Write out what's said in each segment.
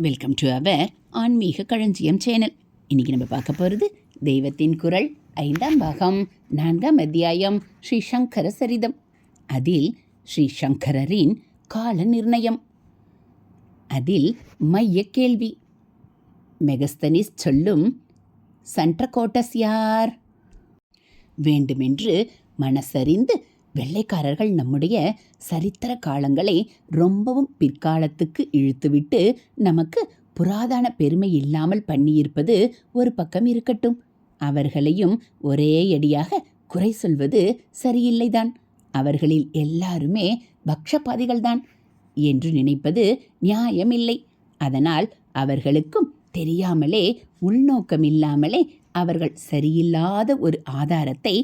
Welcome to our ஆன்மீக களஞ்சியம் channel இன்றைக்கி நம்ம பார்க்க போகிறது தெய்வத்தின் குரல் ஐந்தாம் பாகம் நான்காம் அத்தியாயம் ஸ்ரீ சங்கர சரிதம். அதில் ஸ்ரீ சங்கரரின் கால நிர்ணயம். அதில் மைய கேள்வி. மெகஸ்தனிஸ் சொல்லும் சன்ட்ரகோட்டஸ் யார்? வேண்டுமென்று மனசறிந்து வெள்ளைக்காரர்கள் நம்முடைய சரித்திர காலங்களை ரொம்பவும் பிற்காலத்துக்கு இழுத்துவிட்டு நமக்கு புராதன பெருமை இல்லாமல் பண்ணியிருப்பது ஒரு பக்கம் இருக்கட்டும். அவர்களையும் ஒரே அடியாக குறை சொல்வது சரியில்லைதான். அவர்களில் எல்லாருமே பக்ஷபாதிகள்தான் என்று நினைப்பது நியாயமில்லை. அதனால் அவர்களுக்கும் தெரியாமலே உள்நோக்கமில்லாமலே அவர்கள் சரியில்லாத ஒரு ஆதாரத்தை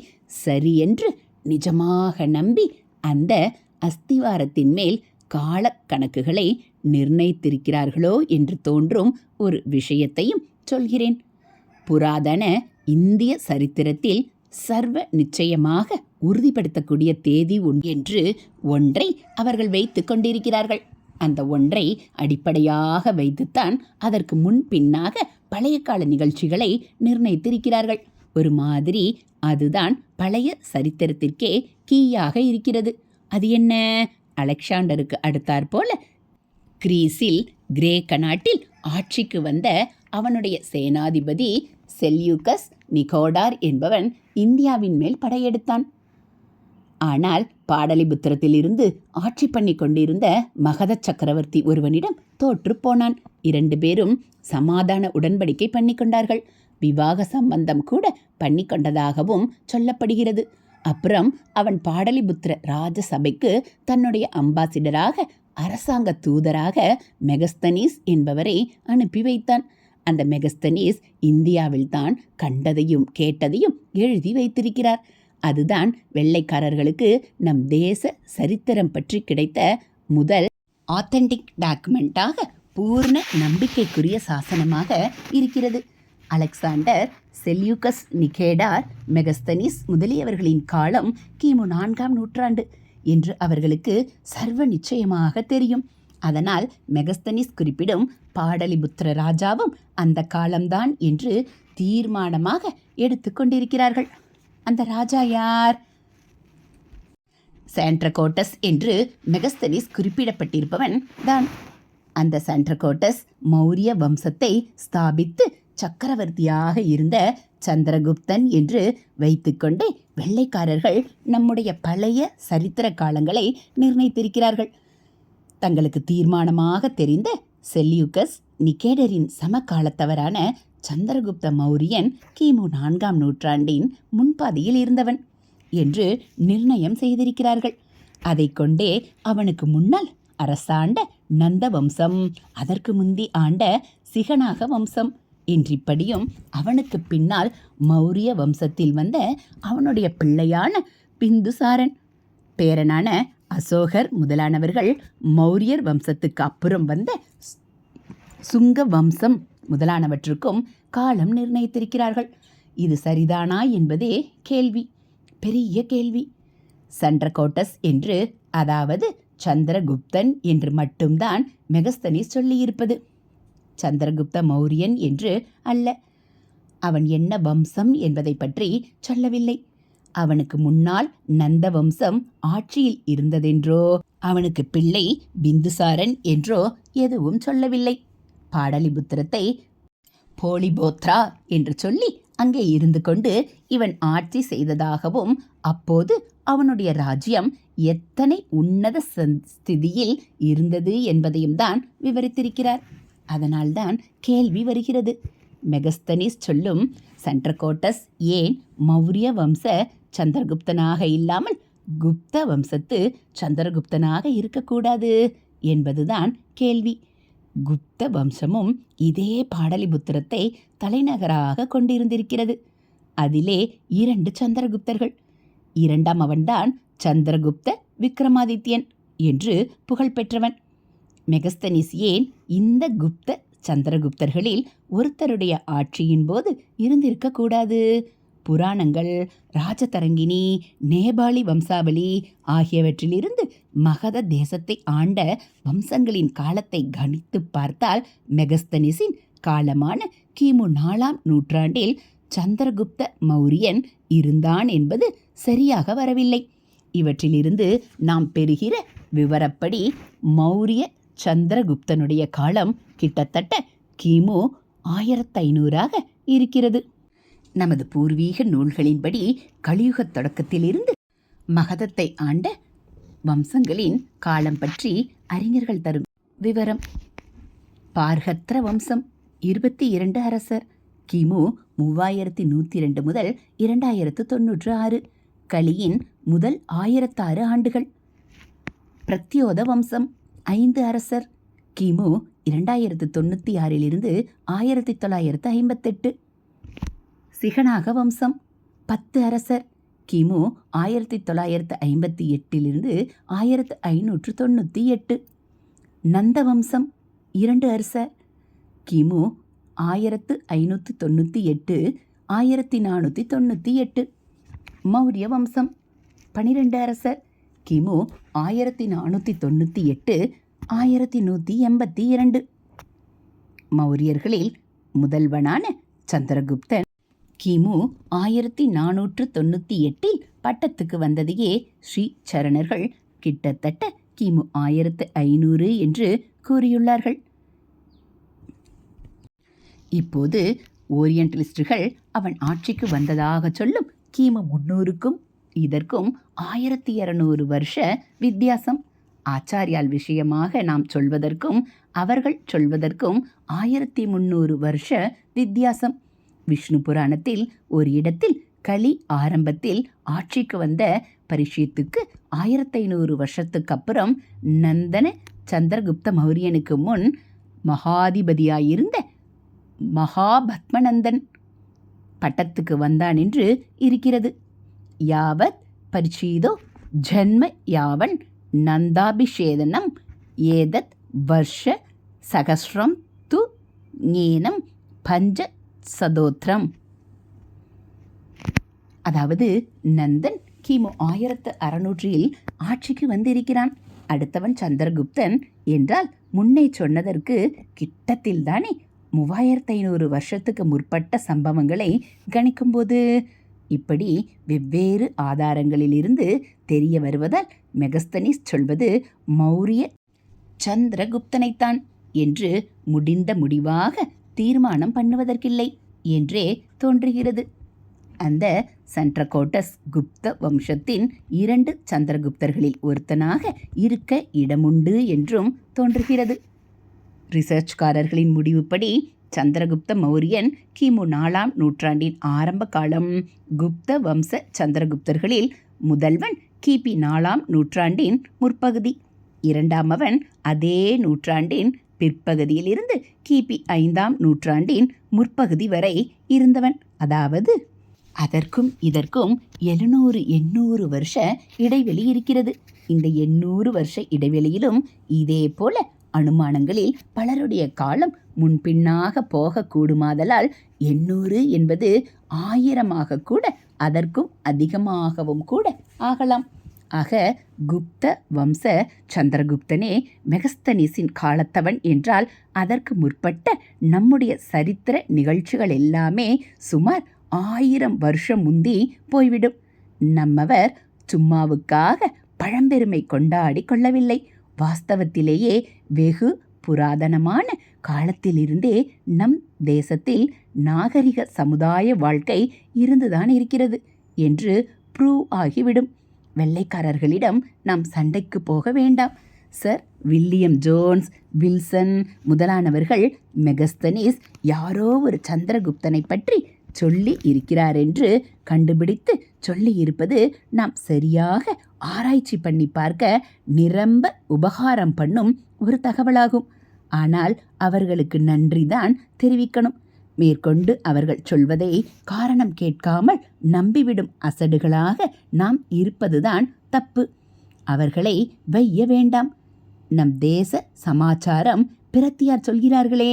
சரியென்று நிஜமாக நம்பி அந்த அஸ்திவாரத்தின் மேல் காலக்கணக்குகளை நிர்ணயித்திருக்கிறார்களோ என்று தோன்றும் ஒரு விஷயத்தையும் சொல்கிறேன். புராதன இந்திய சரித்திரத்தில் சர்வ நிச்சயமாக உறுதிப்படுத்தக்கூடிய தேதி உண்டு என்று ஒன்றை அவர்கள் வைத்து கொண்டிருக்கிறார்கள். அந்த ஒன்றை அடிப்படையாக வைத்துத்தான் அதற்கு முன் பின்னாக பழைய கால நிகழ்ச்சிகளை நிர்ணயித்திருக்கிறார்கள். ஒரு மாதிரி அதுதான் பழைய சரித்திரத்திற்கே கீயாக இருக்கிறது. அது என்ன? அலெக்சாண்டருக்கு அடுத்தாற்போல கிரீஸில் கிரேக்க நாட்டில் ஆட்சிக்கு வந்த அவனுடைய சேனாதிபதி செல்யூக்கஸ் நிகோடார் என்பவன் இந்தியாவின் மேல் படையெடுத்தான். ஆனால் பாடலிபுத்திரத்திலிருந்து ஆட்சி பண்ணி கொண்டிருந்த மகத சக்கரவர்த்தி ஒருவனிடம் தோற்று போனான். இரண்டு பேரும் சமாதான உடன்படிக்கை பண்ணி கொண்டார்கள். விவாக சம்பந்தம் கூட பண்ணி கொண்டதாகவும் சொல்லப்படுகிறது. அப்புறம் அவன் பாடலிபுத்திர ராஜசபைக்கு தன்னுடைய அம்பாசிடராக அரசாங்க தூதராக மெகஸ்தனீஸ் என்பவரை அனுப்பி வைத்தான். அந்த மெகஸ்தனீஸ் இந்தியாவில்தான் கண்டதையும் கேட்டதையும் எழுதி வைத்திருக்கிறார். அதுதான் வெள்ளைக்காரர்களுக்கு நம் தேச சரித்திரம் பற்றி கிடைத்த முதல் ஆத்தென்டிக் டாக்குமெண்ட்டாக பூர்ண நம்பிக்கைக்குரிய சாசனமாக இருக்கிறது. அலெக்சாண்டர் செல்யூக்கஸ் நிகேடார் மெகஸ்தனிஸ் முதலியவர்களின் காலம் கிமு நான்காம் நூற்றாண்டு என்று அவர்களுக்கு சர்வ நிச்சயமாக தெரியும். அதனால் மெகஸ்தனிஸ் குறிப்பிடும் பாடலிபுத்திர ராஜாவும் அந்த காலம்தான் என்று தீர்மானமாக எடுத்துக்கொண்டிருக்கிறார்கள் அந்த ராஜா யார்? சாண்ட்ரகோட்டஸ் என்று மெகஸ்தனிஸ் குறிப்பிடப்பட்டிருப்பவன் தான். அந்த சாண்ட்ரகோட்டஸ் மௌரிய வம்சத்தை ஸ்தாபித்து சக்கரவர்த்தியாக இருந்த சந்திரகுப்தன் என்று வைத்துக்கொண்டே வெள்ளைக்காரர்கள் நம்முடைய பழைய சரித்திர காலங்களை நிர்ணயித்திருக்கிறார்கள். தங்களுக்கு தீர்மானமாக தெரிந்த செல்யூக்கஸ் நிகேடரின் சமகாலத்தவரான சந்திரகுப்த மௌரியன் கிமு நான்காம் நூற்றாண்டின் முன்பாதியில் இருந்தவன் என்று நிர்ணயம் செய்திருக்கிறார்கள். அதை கொண்டே அவனுக்கு முன்னால் அரசாண்ட நந்த வம்சம் அதற்கு முந்தி ஆண்ட சிகனாக வம்சம். இன்றிப்படியும் அவனுக்கு பின்னால் மௌரிய வம்சத்தில் வந்த அவனுடைய பிள்ளையான பிந்துசாரன். பேரனான அசோகர் முதலானவர்கள் மௌரியர் வம்சத்துக்கு அப்புறம் வந்த சுங்க வம்சம் முதலானவற்றுக்கும் காலம் நிர்ணயித்திருக்கிறார்கள். இது சரிதானா என்பதே கேள்வி பெரிய கேள்வி. சண்ட்ரகோட்டஸ் என்று அதாவது சந்திரகுப்தன் என்று மட்டும்தான் மெகஸ்தனி சொல்லியிருப்பது. சந்திரகுப்த மௌரியன் என்று அல்ல. அவன் என்ன வம்சம் என்பதை பற்றி சொல்லவில்லை. அவனுக்கு முன்னால் நந்த வம்சம் ஆட்சியில் இருந்ததென்றோ அவனுக்கு பிள்ளை பிந்துசாரன் என்றோ எதுவும் சொல்லவில்லை. பாடலிபுத்திரத்தை போலிபோத்ரா என்று சொல்லி அங்கே இருந்து கொண்டு இவன் ஆட்சி செய்ததாகவும் அப்போது அவனுடைய ராஜ்யம் எத்தனை உன்னத ஸ்திதியில் இருந்தது என்பதையும் தான் விவரித்திருக்கிறார். அதனால்தான் கேள்வி வருகிறது. மெகஸ்தனிஸ் சொல்லும் சென்ட்ரகோட்டஸ் ஏன் மௌரிய வம்ச சந்திரகுப்தனாக இல்லாமல் குப்த வம்சத்து சந்திரகுப்தனாக இருக்கக்கூடாது? என்பதுதான் கேள்வி. குப்த வம்சமும் இதே பாடலிபுத்திரத்தை தலைநகராக கொண்டிருந்திருக்கிறது. அதிலே இரண்டு சந்திரகுப்தர்கள். இரண்டாம் அவன்தான் சந்திரகுப்த விக்ரமாதித்யன் என்று புகழ்பெற்றவன். மெகஸ்தனிஸ் ஏன் இந்த குப்த சந்திரகுப்தர்களில் ஒருத்தருடைய ஆட்சியின் போது இருந்திருக்கக்கூடாது. புராணங்கள் ராஜதரங்கிணி நேபாளி வம்சாவளி ஆகியவற்றிலிருந்து மகத தேசத்தை ஆண்ட வம்சங்களின் காலத்தை கணித்து பார்த்தால் மெகஸ்தனிஸின் காலமான கிமு நாலாம் நூற்றாண்டில் சந்திரகுப்த மௌரியன் இருந்தான் என்பது சரியாக வரவில்லை. இவற்றிலிருந்து நாம் பெறுகிற விவரப்படி மௌரிய சந்திரகுப்தனுடைய காலம் கிட்டத்தட்ட கிமு ஆயிரத்து ஐநூறாக இருக்கிறது. நமது பூர்வீக நூல்களின்படி கலியுகத் தொடக்கத்திலிருந்து மகதத்தை ஆண்ட வம்சங்களின் காலம் பற்றி அறிஞர்கள் தரும் விவரம். பார்கத்ர வம்சம் இருபத்தி இரண்டு அரசர் கிமு மூவாயிரத்தி நூற்றி ரெண்டு முதல் இரண்டாயிரத்து தொன்னூற்று ஆறு கலியின் முதல் ஆயிரத்தாறு ஆண்டுகள். பிரத்யோத வம்சம் ஐந்து அரசர். கிமு இரண்டாயிரத்து தொண்ணூற்றி ஆறிலிருந்து ஆயிரத்தி தொள்ளாயிரத்து ஐம்பத்தெட்டு. சிகனாக வம்சம். பத்து அரசர். கிமு ஆயிரத்தி தொள்ளாயிரத்து ஐம்பத்தி எட்டிலிருந்து ஆயிரத்து ஐநூற்று தொண்ணூற்றி எட்டு. நந்த வம்சம். இரண்டு அரசர். கிமு ஆயிரத்து ஐநூற்றி தொண்ணூற்றி எட்டு ஆயிரத்தி நானூற்றி தொண்ணூற்றி எட்டு. மௌரிய வம்சம். பனிரெண்டு அரசர். கிமு ஆயிரத்தி நானூற்றி தொண்ணூற்றி எட்டு ஆயிரத்தி நூற்றி எண்பத்தி இரண்டு. மௌரியர்களில் முதல்வனான சந்திரகுப்தன் கிமு ஆயிரத்தி நானூற்று தொண்ணூற்றி எட்டில் பட்டத்துக்கு வந்ததையே ஸ்ரீ சரணர்கள் கிட்டத்தட்ட கிமு ஆயிரத்து ஐநூறு என்று கூறியுள்ளார்கள். இப்போது ஓரியண்டலிஸ்டுகள் அவன் ஆட்சிக்கு வந்ததாக சொல்லும் கிமு முன்னூறுக்கும் இதற்கும் ஆயிரத்தி இரநூறு வருஷ வித்தியாசம். ஆச்சாரியால் விஷயமாக நாம் சொல்வதற்கும் அவர்கள் சொல்வதற்கும் ஆயிரத்தி முந்நூறு வருஷ வித்தியாசம். விஷ்ணு புராணத்தில் ஒரு இடத்தில் கலி ஆரம்பத்தில் ஆட்சிக்கு வந்த பரிஷித்துக்கு ஆயிரத்தி ஐநூறு வருஷத்துக்கு அப்புறம் நந்தன சந்திரகுப்த மௌரியனுக்கு முன் மகாதிபதியாயிருந்த மகாபத்மநந்தன் பட்டத்துக்கு வந்தான் என்று இருக்கிறது. யாவத் பரிச்சீதோ ஜன்ம யாவன் நந்தாபிஷேதனம் ஏதத் வர்ஷ சகஸ்ரம் து ஞேனம் பஞ்ச சதோத்ரம் அதாவது நந்தன் கிமு ஆயிரத்து அறநூற்றில் ஆட்சிக்கு வந்திருக்கிறான். அடுத்தவன் சந்திரகுப்தன் என்றால் முன்னே சொன்னதற்கு கிட்டத்தில் தானே மூவாயிரத்து ஐநூறு வருஷத்துக்கு முற்பட்ட சம்பவங்களை கணிக்கும்போது இப்படி வெவ்வேறு ஆதாரங்களிலிருந்து தெரிய வருவதால் மெகஸ்தனிஸ் சொல்வது மௌரிய சந்திரகுப்தனைத்தான் என்று முடிந்த முடிவாக தீர்மானம் பண்ணுவதற்கில்லை என்றே தோன்றுகிறது. அந்த சந்திரகோட்டஸ் குப்த வம்சத்தின் இரண்டு சந்திரகுப்தர்களில் ஒருத்தனாக இருக்க இடமுண்டு என்றும் தோன்றுகிறது. ரிசர்ச்காரர்களின் முடிவுப்படி சந்திரகுப்த மௌரியன் கிமு நாலாம் நூற்றாண்டின் ஆரம்ப காலம். குப்த வம்ச சந்திரகுப்தர்களில் முதல்வன் கிபி நாலாம் நூற்றாண்டின் முற்பகுதி. இரண்டாமவன் அதே நூற்றாண்டின் பிற்பகுதியிலிருந்து கிபி ஐந்தாம் நூற்றாண்டின் முற்பகுதி வரை இருந்தவன். அதாவது அதற்கும் இதற்கும் எழுநூறு எண்ணூறு வருஷ இடைவெளி இருக்கிறது. இந்த எண்ணூறு வருஷ இடைவெளியிலும் இதே போல அனுமானங்களில் பலருடைய காலம் முன்பின்னாக போகக்கூடுமாதலால் எண்ணூறு என்பது ஆயிரமாக கூட அதற்கும் அதிகமாகவும் கூட ஆகலாம். ஆக குப்த வம்ச சந்திரகுப்தனே மெகஸ்தனிஸின் காலத்தவன் என்றால் அதற்கு முற்பட்ட நம்முடைய சரித்திர நிகழ்ச்சிகள் எல்லாமே சுமார் ஆயிரம் வருஷம் முந்தி போய்விடும். நம்மவர் சும்மாவுக்காக பழம்பெருமை கொண்டாடி கொள்ளவில்லை. வாஸ்தவத்திலேயே வெகு புராதனமான காலத்திலிருந்தே நம் தேசத்தில் நாகரிக சமுதாய வாழ்க்கை இருந்துதான் இருக்கிறது என்று ப்ரூவ் ஆகிவிடும். வெள்ளைக்காரர்களிடம் நாம் சண்டைக்கு போக வேண்டாம். சர் வில்லியம் ஜோன்ஸ் வில்சன் முதலானவர்கள் மெகஸ்தனிஸ் யாரோ ஒரு சந்திரகுப்தனை பற்றி சொல்லி இருக்கிறார் என்று கண்டுபிடித்து சொல்லி இருப்பது நாம் சரியாக ஆராய்ச்சி பண்ணி பார்க்க நிரம்ப உபகாரம் பண்ணும் ஒரு தகவலாகும். ஆனால் அவர்களுக்கு நன்றிதான் தெரிவிக்கணும். மேற்கொண்டு அவர்கள் சொல்வதை காரணம் கேட்காமல் நம்பிவிடும் அசடுகளாக நாம் இருப்பதுதான் தப்பு. அவர்களை வைய வேண்டாம். நம் தேச சமாச்சாரம் பிரத்தியார் சொல்கிறார்களே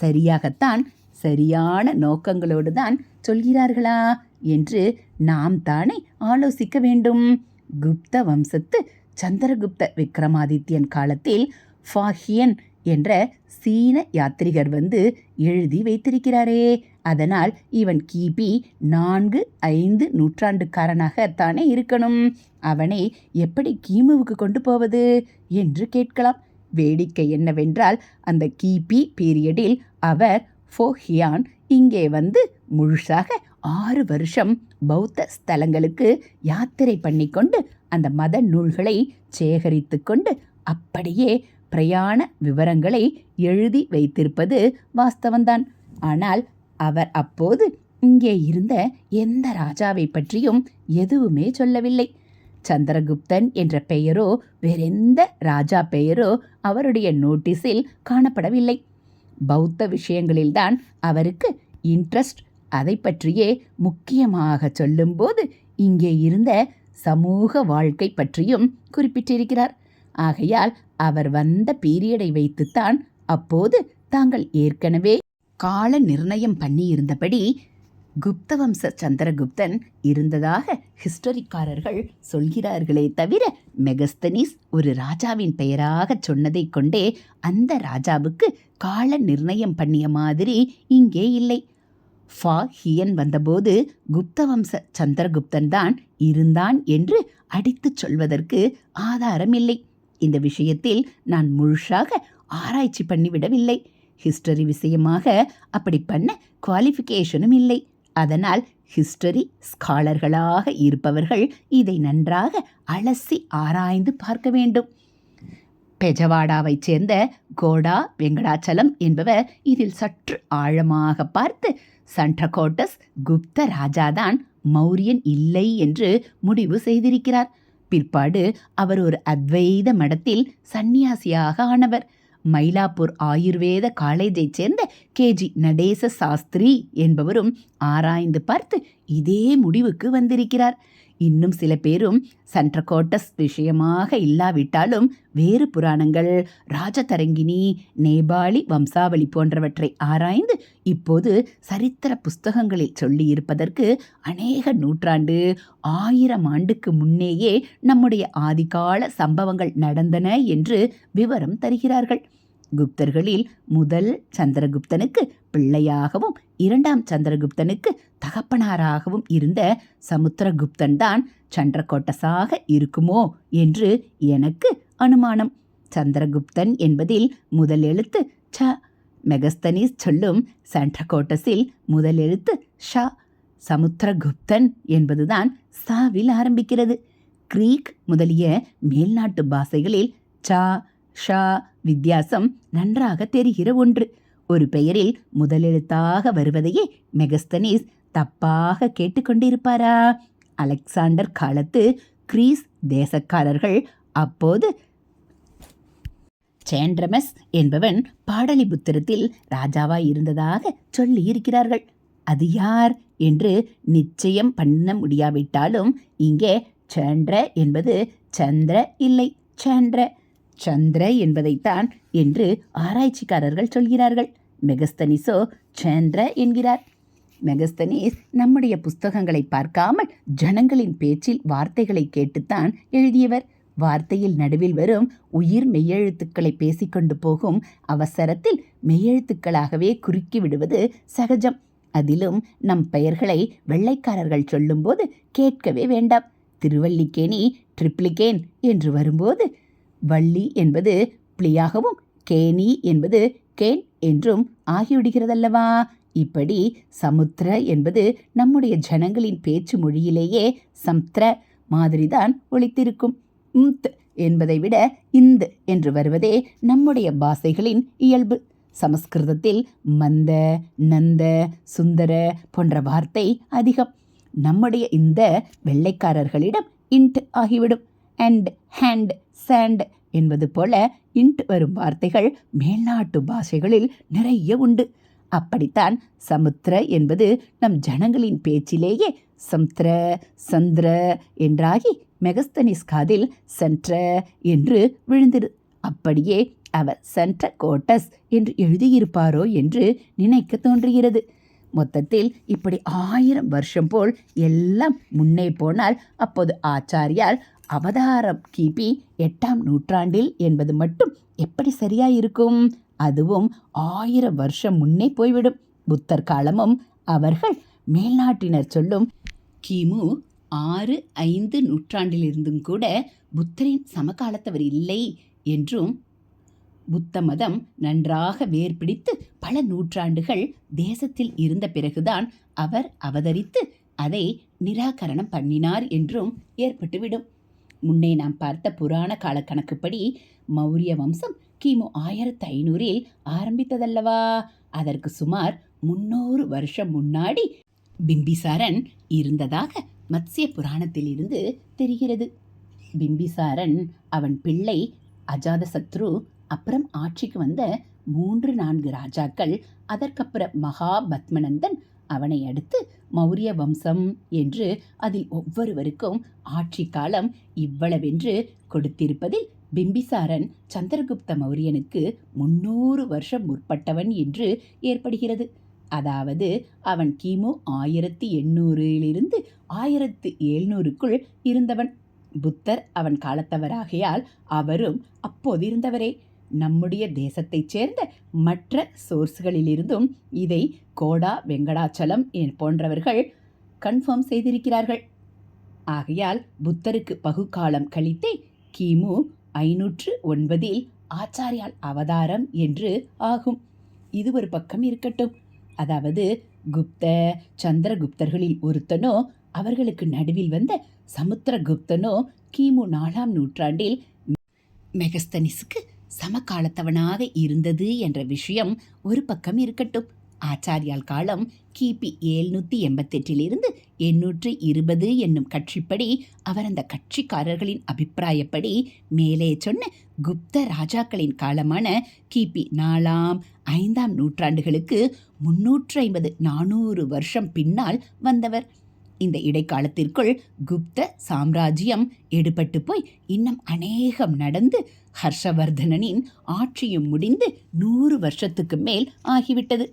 சரியாகத்தான் சரியான நோக்கங்களோடு தான் சொல்கிறார்களா என்று நாம் தானே ஆலோசிக்க வேண்டும். குப்த வம்சத்து சந்திரகுப்த விக்ரமாதித்யன் காலத்தில் ஃபாஹியன் என்ற சீன யாத்ரிகர் வந்து எழுதி வைத்திருக்கிறாரே. அதனால் இவன் கிபி நான்கு ஐந்து நூற்றாண்டுக்காரனாகத்தானே இருக்கணும். அவனை எப்படி கீமுவுக்கு கொண்டு போவது என்று கேட்கலாம். வேடிக்கை என்னவென்றால் அந்த கிபி பீரியடில் அவர் ஃபோஹியான் இங்கே வந்து முழுசாக ஆறு வருஷம் பௌத்த ஸ்தலங்களுக்கு யாத்திரை பண்ணிக்கொண்டு அந்த மத நூல்களை சேகரித்து கொண்டு அப்படியே பிரயாண விவரங்களை எழுதி வைத்திருப்பது வாஸ்தவந்தான் ஆனால் அவர் அப்போது இங்கே இருந்த எந்த ராஜாவை பற்றியும் எதுவுமே சொல்லவில்லை. சந்திரகுப்தன் என்ற பெயரோ வேறெந்த ராஜா பெயரோ அவருடைய நோட்டீஸில் காணப்படவில்லை. பௌத்த விஷயங்களில்தான் அவருக்கு இன்ட்ரஸ்ட் அதை பற்றியே முக்கியமாக சொல்லும்போது இங்கே இருந்த சமூக வாழ்க்கை பற்றியும் குறிப்பிட்டிருக்கிறார். ஆகையால் அவர் வந்த பீரியடை வைத்துத்தான் அப்போது தாங்கள் ஏற்கனவே கால நிர்ணயம் பண்ணியிருந்தபடி குப்தவம்ச சந்திரகுப்தன் இருந்ததாக ஹிஸ்டரிக்காரர்கள் சொல்கிறார்களே தவிர மெகஸ்தனிஸ் ஒரு ராஜாவின் பெயராகச் சொன்னதைக் கொண்டே அந்த ராஜாவுக்கு கால நிர்ணயம் பண்ணிய மாதிரி இங்கே இல்லை. ஃபா ஹியன் வந்தபோது குப்தவம்ச சந்திரகுப்தன் தான் இருந்தான் என்று அடித்துச் சொல்வதற்கு ஆதாரம் இல்லை இந்த விஷயத்தில் நான் முழுசாக ஆராய்ச்சி பண்ணிவிடவில்லை. ஹிஸ்டரி விஷயமாக அப்படி பண்ண குவாலிஃபிகேஷனும் இல்லை. அதனால் ஹிஸ்டரி ஸ்காலர்களாக இருப்பவர்கள் இதை நன்றாக அலசி ஆராய்ந்து பார்க்க வேண்டும். பெஜவாடாவைச் சேர்ந்த கோடா வெங்கடாச்சலம் என்பவர் இதில் சற்று ஆழமாக பார்த்து சண்டகோட்டஸ் குப்த ராஜாதான் மௌரியன் இல்லை என்று முடிவு செய்திருக்கிறார். பிற்பாடு அவர் ஒரு அத்வைத மடத்தில் சந்நியாசியாக ஆனவர். மயிலாப்பூர் ஆயுர்வேத காலேஜைச் சேர்ந்த கேஜி நடேச சாஸ்திரி என்பவரும் ஆராய்ந்து பார்த்து இதே முடிவுக்கு வந்திருக்கிறார். இன்னும் சில பேரும் சன்ட்ரகோட்டஸ் விஷயமாக இல்லாவிட்டாலும் வேறு புராணங்கள் ராஜதரங்கினி நேபாளி வம்சாவளி போன்றவற்றை ஆராய்ந்து இப்போது சரித்திர புஸ்தகங்களில் சொல்லியிருப்பதற்கு அநேக நூற்றாண்டு ஆயிரம் ஆண்டுக்கு முன்னேயே நம்முடைய ஆதிகால சம்பவங்கள் நடந்தன என்று விவரம் தருகிறார்கள். குப்தர்களில் முதல் சந்திரகுப்தனுக்கு பிள்ளையாகவும் இரண்டாம் சந்திரகுப்தனுக்கு தகப்பனாராகவும் இருந்த சமுத்திரகுப்தன் தான் சந்திரகோட்டசாக இருக்குமோ என்று எனக்கு அனுமானம். சந்திரகுப்தன் என்பதில் முதல் எழுத்து ச. மெகஸ்தனீஸ் சொல்லும் சண்ட்ரகோட்டஸில் முதல் எழுத்து ஷா. சமுத்திரகுப்தன் என்பதுதான் சாவில் ஆரம்பிக்கிறது. கிரீக் முதலிய மேல்நாட்டு பாஷைகளில் சா ஷா வித்தியாசம் நன்றாக தெரிகிற ஒன்று. ஒரு பெயரில் முதலெழுத்தாக வருவதையே மெகஸ்தனீஸ் தப்பாக கேட்டுக்கொண்டிருப்பாரா? அலெக்சாண்டர் காலத்து கிரீஸ் தேசக்காரர்கள் அப்போது சேண்ட்ரமஸ் என்பவன் பாடலிபுத்திரத்தில் ராஜாவாய் இருந்ததாக சொல்லி இருக்கிறார்கள். அது யார் என்று நிச்சயம் பண்ண முடியாவிட்டாலும் இங்கே சேண்ட்ர என்பது சந்திர இல்லை சேண்ட்ர. சந்திர என்பதைத்தான் என்று ஆராய்ச்சிக்காரர்கள் சொல்கிறார்கள். மெகஸ்தனிஸோ சந்திர என்கிறார். மெகஸ்தனிஸ் நம்முடைய புஸ்தகங்களை பார்க்காமல் ஜனங்களின் பேச்சில் வார்த்தைகளை கேட்டுத்தான் எழுதியவர். வார்த்தையில் நடுவில் வரும் உயிர் மெய்யெழுத்துக்களை பேசிக்கொண்டு போகும் அவசரத்தில் மெய்யெழுத்துக்களாகவே குறுக்கி விடுவது சகஜம். அதிலும் நம் பெயர்களை வெள்ளைக்காரர்கள் சொல்லும்போது கேட்கவே வேண்டாம். திருவல்லிக்கேணி ட்ரிப்ளிகேன் என்று வரும்போது வள்ளி என்பது பிளியாகவும் கேணி என்பது கேன் என்றும் ஆகிவிடுகிறதல்லவா? இப்படி சமுத்திர என்பது நம்முடைய ஜனங்களின் பேச்சு மொழியிலேயே சம்த்ர மாதிரிதான் ஒழித்திருக்கும் உம்த் என்பதை விட இந்து என்று வருவதே நம்முடைய பாஷைகளின் இயல்பு. சமஸ்கிருதத்தில் மந்த நந்த சுந்தர போன்ற வார்த்தை அதிகம். நம்முடைய இந்த வெள்ளைக்காரர்களிடம் இன்ட் ஆகிவிடும். அண்ட் ஹேண்ட் சேண்ட் என்பது போல இன்ட் வரும் வார்த்தைகள் மேல்நாட்டு பாஷைகளில் நிறைய உண்டு. அப்படித்தான் சமுத்திர என்பது நம் ஜனங்களின் பேச்சிலேயே சமுத்திர சந்திர என்றாகி மெகஸ்தனிஸ் காதில் சென்ற என்று விழுந்திரு. அப்படியே அவர் சென்ற கோட்டஸ் என்று எழுதியிருப்பாரோ என்று நினைக்க தோன்றுகிறது. மொத்தத்தில் இப்படி ஆயிரம் வருஷம் போல் எல்லாம் முன்னே போனால் அப்போது ஆச்சாரியால் அவதாரம் கிபி எட்டாம் நூற்றாண்டில் என்பது மட்டும் எப்படி சரியாயிருக்கும்? அதுவும் ஆயிரம் வருஷம் முன்னே போய்விடும். புத்தர் காலமும் அவர்கள் மேல்நாட்டினர் சொல்லும் கிமு ஆறு ஐந்து நூற்றாண்டிலிருந்தும் கூட புத்தரின் சமகாலத்தவர் இல்லை என்றும் புத்த மதம் நன்றாக வேர் பிடித்து பல நூற்றாண்டுகள் தேசத்தில் இருந்த பிறகுதான் அவர் அவதரித்து அதை நிராகரணம் பண்ணினார் என்றும் ஏற்பட்டுவிடும். முன்னே நாம் பார்த்த புராண கால கணக்குப்படி மௌரிய வம்சம் கிமு ஆயிரத்து ஐநூறில் ஆரம்பித்ததல்லவா? அதற்கு சுமார் முன்னூறு வருஷம் முன்னாடி பிம்பிசாரன் இருந்ததாக மத்ஸ்ய புராணத்திலிருந்து தெரிகிறது. பிம்பிசாரன் அவன் பிள்ளை அஜாதசத்ரு அப்புறம் ஆட்சிக்கு வந்த மூன்று நான்கு ராஜாக்கள் அதற்கப்புறம் மகாபத்மநந்தன் அவனை அடுத்து மௌரிய வம்சம் என்று அதில் ஒவ்வொருவருக்கும் ஆட்சி காலம் இவ்வளவென்று கொடுத்திருப்பதில் பிம்பிசாரன் சந்திரகுப்த மௌரியனுக்கு முன்னூறு வருஷம் முற்பட்டவன் என்று ஏற்படுகிறது. அதாவது அவன் கிமு ஆயிரத்தி எண்ணூறிலிருந்து ஆயிரத்து எழுநூறுக்குள் இருந்தவன். புத்தர் அவன் காலத்தவராகையால் அவரும் அப்போது இருந்தவரே நம்முடைய தேசத்தைச் சேர்ந்த மற்ற சோர்ஸ்களிலிருந்தும் இதை கோடா வெங்கடாச்சலம் என் போன்றவர்கள் கன்ஃபார்ம் செய்திருக்கிறார்கள். ஆகையால் புத்தருக்கு பகுகாலம் கழித்தே கிமு ஐநூற்று ஒன்பதில் ஆச்சாரியால் அவதாரம் என்று ஆகும். இது ஒரு பக்கம் இருக்கட்டும். அதாவது குப்த சந்திரகுப்தர்களில் ஒருத்தனோ அவர்களுக்கு நடுவில் வந்த சமுத்திரகுப்தனோ கிமு நாலாம் நூற்றாண்டில் மெகஸ்தனிஸுக்கு சமகாலத்தவனாக இருந்தது என்ற விஷயம் ஒரு பக்கம் இருக்கட்டும். ஆச்சாரியால் காலம் கிபி ஏழ்நூற்றி எண்பத்தெட்டிலிருந்து எண்ணூற்று இருபது என்னும் கட்சிப்படி அவர் அந்த கட்சிக்காரர்களின் அபிப்பிராயப்படி மேலே சொன்ன குப்த ராஜாக்களின் காலமான கிபி நாலாம் ஐந்தாம் நூற்றாண்டுகளுக்கு முன்னூற்று ஐம்பது நானூறு வருஷம் பின்னால் வந்தவர். இந்த இடைக்காலத்திற்குள் குப்த சாம்ராஜ்யம் எடுபட்டு போய் இன்னும் அநேகம் நடந்து ஹர்ஷவர்தனனின் ஆட்சியும் முடிந்து நூறு வருஷத்துக்கு மேல் ஆகிவிட்டது.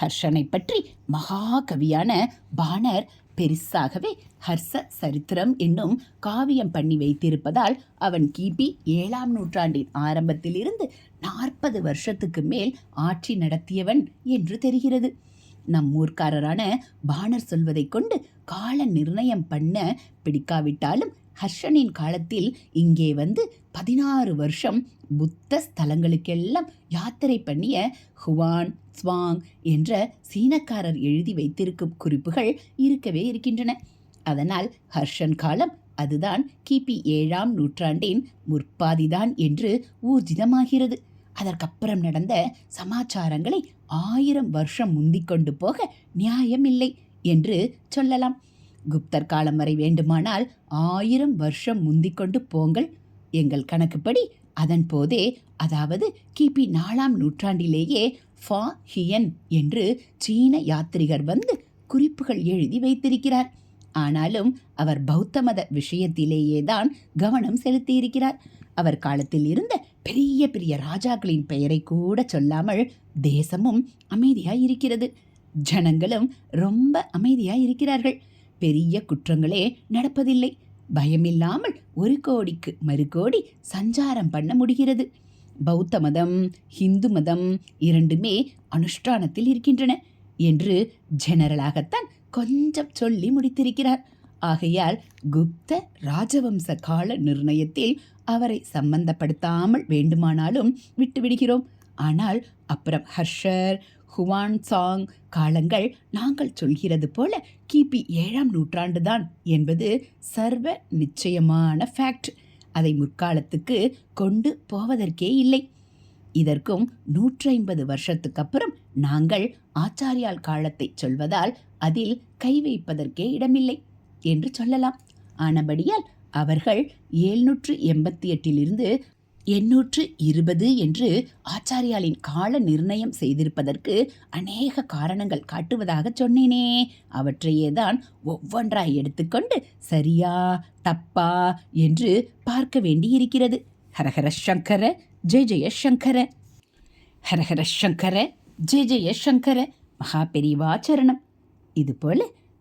ஹர்ஷனை பற்றி மகாகவியான பாணர் பெரிசாகவே ஹர்ஷ சரித்திரம் என்னும் காவியம் பண்ணி வைத்திருப்பதால் அவன் கிபி ஏழாம் நூற்றாண்டின் ஆரம்பத்திலிருந்து நாற்பது வருஷத்துக்கு மேல் ஆட்சி நடத்தியவன் என்று தெரிகிறது. நம் ஊர்க்காரரான பாணர் சொல்வதைக் கொண்டு கால நிர்ணயம் பண்ண பிடிக்காவிட்டாலும் ஹர்ஷனின் காலத்தில் இங்கே வந்து பதினாறு வருஷம் புத்த ஸ்தலங்களுக்கெல்லாம் யாத்திரை பண்ணிய ஹுவான் ஸ்வாங் என்ற சீனக்காரர் எழுதி வைத்திருக்கும் குறிப்புகள் இருக்கவே இருக்கின்றன. அதனால் ஹர்ஷன் காலம் அதுதான் கிபி ஏழாம் நூற்றாண்டின் முற்பாதிதான் என்று ஊர்ஜிதமாகிறது. அதற்கப்புறம் நடந்த சமாச்சாரங்களை ஆயிரம் வருஷம் முந்திக் கொண்டு போக நியாயமில்லை என்று சொல்லலாம். குப்தர் காலம் வரை வேண்டுமானால் ஆயிரம் வருஷம் முந்திக் கொண்டு போங்கள். எங்கள் கணக்குப்படி அதன் போதே அதாவது கிபி நாலாம் நூற்றாண்டிலேயே ஃபா ஹியன் என்று சீன யாத்ரிகர் வந்து குறிப்புகள் எழுதி வைத்திருக்கிறார். ஆனாலும் அவர் பௌத்த மத விஷயத்திலேயே தான் கவனம் செலுத்தியிருக்கிறார். அவர் காலத்தில் இருந்த பெரிய பெரிய ராஜாக்களின் பெயரை கூட சொல்லாமல் தேசமும் அமைதியாய் இருக்கிறது. ஜனங்களும் ரொம்ப அமைதியாய் இருக்கிறார்கள். பெரிய குற்றங்களே நடப்பதில்லை. பயமில்லாமல் ஒரு கோடிக்கு மறுகோடி சஞ்சாரம் பண்ண முடிகிறது. பௌத்த மதம் ஹிந்து மதம் இரண்டுமே அனுஷ்டானத்தில் இருக்கின்றன என்று ஜெனரலாகத்தான் கொஞ்சம் சொல்லி முடித்திருக்கிறார். ஆகையால் குப்த ராஜவம்ச கால நிர்ணயத்தில் அவரை சம்பந்தப்படுத்தாமல் வேண்டுமானாலும் விட்டுவிடுகிறோம் ஆனால் அப்புறம் ஹர்ஷர் ஹுவான் சாங் காலங்கள் நாங்கள் சொல்கிறது போல கிபி ஏழாம் நூற்றாண்டுதான் என்பது சர்வ நிச்சயமான ஃபேக்ட் அதை முற்காலத்துக்கு கொண்டு போவதற்கே இல்லை. இதற்கும் நூற்றைம்பது வருஷத்துக்கு அப்புறம் நாங்கள் ஆச்சாரியால் காலத்தை சொல்வதால் அதில் கை வைப்பதற்கே இடமில்லை. என்று சொல்லலாம். ஆனபடியால் அவர்கள் ஏழ்நூற்று எண்பத்தி எட்டிலிருந்து எண்ணூற்று இருபது என்று ஆச்சாரியாலின் கால நிர்ணயம் செய்திருப்பதற்கு அநேக காரணங்கள் காட்டுவதாக சொன்னேனே. அவற்றையே தான் ஒவ்வொன்றாய் எடுத்துக்கொண்டு சரியா தப்பா என்று பார்க்க வேண்டியிருக்கிறது. ஹரஹர சங்கர ஜெய ஜெய சங்கர. ஹரஹர சங்கர ஜெய ஜெய சங்கர. மகா பெரிவாச்சரணம் இதுபோல்